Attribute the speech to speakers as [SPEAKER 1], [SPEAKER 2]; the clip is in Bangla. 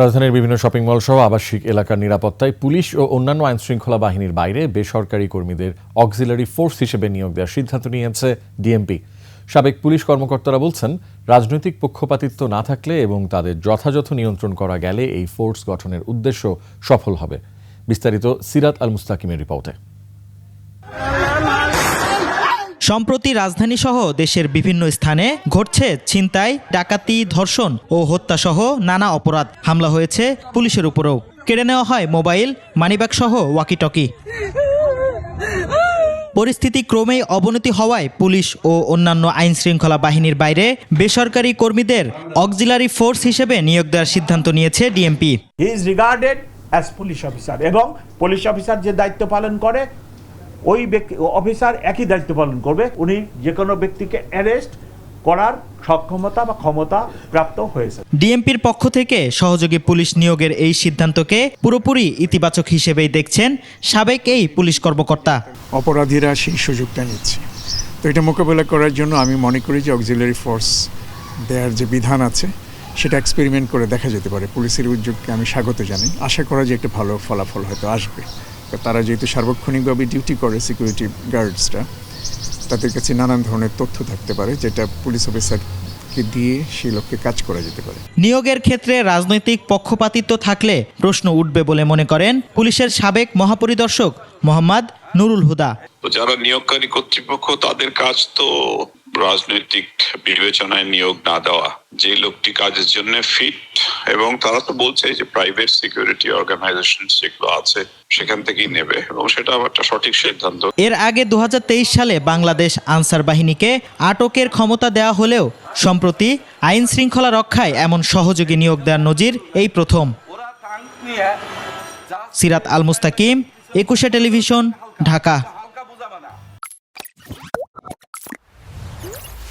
[SPEAKER 1] রাজধানীর বিভিন্ন শপিং মল সহ আবাসিক এলাকার নিরাপত্তায় পুলিশ ও অন্যান্য আইনশৃঙ্খলা বাহিনীর বাইরে বেসরকারি কর্মীদের অক্সিলারি ফোর্স হিসেবে নিয়োগ দেওয়ার সিদ্ধান্ত নিয়েছে ডিএমপি। সাবেক পুলিশ কর্মকর্তারা বলছেন, রাজনৈতিক পক্ষপাতিত্ব না থাকলে এবং তাদের যথাযথ নিয়ন্ত্রণ করা গেলে এই ফোর্স গঠনের উদ্দেশ্য সফল হবে। বিস্তারিত সিরাত আল মুস্তাকিমের রিপোর্টে।
[SPEAKER 2] সম্প্রতি রাজধানী সহ দেশের বিভিন্ন স্থানে ঘটছে ছিনতাই, ডাকাতি, ধর্ষণ ও হত্যাসহ নানা অপরাধ। হামলা হয়েছে পুলিশের উপরেও। কেড়ে নেওয়া হয় মোবাইল, মানিব্যাগ সহ ওয়াকিটকি। পরিস্থিতি ক্রমেই অবনতি হওয়ায় পুলিশ ও অন্যান্য আইন শৃঙ্খলা বাহিনীর বাইরে বেসরকারি কর্মীদের অক্সিলারি ফোর্স হিসেবে নিয়োগ দেওয়ার সিদ্ধান্ত নিয়েছে DMP.
[SPEAKER 3] Is regarded as police officer এবং পুলিশ অফিসার যে দায়িত্ব পালন করে ওই ব্যক্তি অফিসার একই দায়িত্ব পালন করবে। উনি যে কোনো ব্যক্তিকে অ্যারেস্ট করার সক্ষমতা বা ক্ষমতা প্রাপ্ত হয়েছে।
[SPEAKER 2] ডিএমপির পক্ষ থেকে সহযোগী পুলিশ নিয়োগের এই সিদ্ধান্তকে পুরোপুরি ইতিবাচক হিসেবেই দেখছেন সাবেক এই পুলিশ কর্মকর্তা।
[SPEAKER 4] অপরাধীরা সেই সুযোগটা নিচ্ছে। তো এটা মোকাবেলা করার জন্য আমি মনে করি যে অক্সিলারি ফোর্স দেওয়ার যে বিধান আছে সেটা এক্সপেরিমেন্ট করে দেখা যেতে পারে। পুলিশের উদ্যোগকে আমি স্বাগত জানাই। আশা করা যে একটা ভালো ফলাফল হয়তো আসবে। তারা যেহেতু সার্বক্ষণিকভাবে ডিউটি করে সিকিউরিটি গার্ডসরা তাদের কাছে নানান ধরনের তথ্য থাকতে পারে যেটা পুলিশ অফিসারকে দিয়ে সেই লক্ষ্যে কাজ করা যেতে পারে।
[SPEAKER 2] নিয়োগের ক্ষেত্রে রাজনৈতিক পক্ষপাতিত্ব থাকলে প্রশ্ন উঠবে বলে মনে করেন পুলিশের সাবেক মহাপরিদর্শক মোহাম্মদ নুরুল হুদা।
[SPEAKER 5] তো যারা নিয়োগকারী কর্তৃপক্ষ তাদের কাজ তো রাজনৈতিক বিবেচনায় নিয়োগ না দেওয়া। যে লোকটি কাজের জন্য ফিট এবং তারা তো বলছে যে প্রাইভেট সিকিউরিটি অর্গানাইজেশন যেগুলো আছে, সেখান থেকেই নেবে এবং সেটা আবার একটা সঠিক সিদ্ধান্ত।
[SPEAKER 2] এর আগে দু সালে বাংলাদেশ আনসার বাহিনীকে আটকের ক্ষমতা দেওয়া হলেও সম্প্রতি আইন শৃঙ্খলা রক্ষায় এমন সহযোগী নিয়োগ দেওয়ার নজির এই প্রথম। সিরাত আল মুস্তাকিম, একুশে টেলিভিশন, ঢাকা।